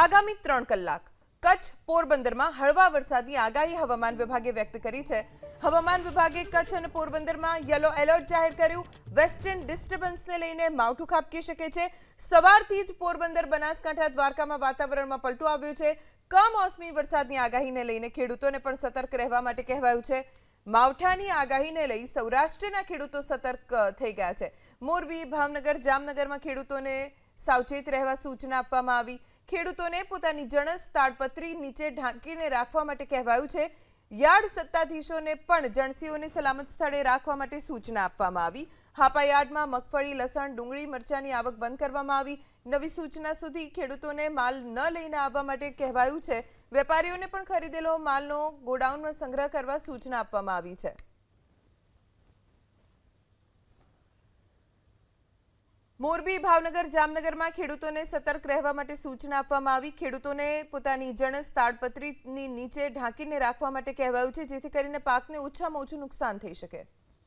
આગામી ત્રણ કલાક કચ્છ પોરબંદરમાં હળવા વરસાદની આગાહી હવામાન વિભાગે વ્યક્ત કરી છે. હવામાન વિભાગે કચ્છ અને પોરબંદરમાં યલો એલર્ટ જાહેર કર્યું. વેસ્ટર્ન ડિસ્ટર્બન્સને લઈને માવઠું ખાબકી શકે છે. સવારથી જ પોરબંદર, બનાસકાંઠા, દ્વારકામાં વાતાવરણમાં પલટું આવ્યું છે. કમોસમી વરસાદની આગાહીને લઈને ખેડૂતોને પણ સતર્ક રહેવા માટે કહેવાયું છે. માવઠાની આગાહીને લઈ સૌરાષ્ટ્રના ખેડૂતો સતર્ક થઈ ગયા છે. મોરબી, ભાવનગર, જામનગરમાં ખેડૂતોને સાવચેત રહેવા સૂચના આપવામાં આવી. ખેડૂતોને પોતાની જણસ તાડપત્રી નીચે ઢાંકીને રાખવા માટે કહેવાયું છે. યાર્ડ સત્તાધીશોને પણ જણસીઓને સલામત સ્થળે રાખવા માટે સૂચના આપવામાં આવી. હાપા યાર્ડમાં મગફળી, લસણ, ડુંગળી મરચાની આવક બંધ કરવામાં આવી. નવી સૂચના સુધી ખેડૂતોને માલ ન લઈને આવવા માટે કહેવાયું છે. વેપારીઓને પણ ખરીદેલો માલનો ગોડાઉનમાં સંગ્રહ કરવા સૂચના આપવામાં આવી છે. મોરબી ભાવનગર જામનગરમાં ખેડૂતોને સતર્ક રહેવા માટે સૂચના આપવામાં આવી. ખેડૂતોને પોતાની જણસ તાડપત્રીની નીચે ઢાંકીને રાખવા માટે કહેવાયું છે, જેથી કરીને પાકને ઓછામાં ઓછું નુકસાન થઈ શકે.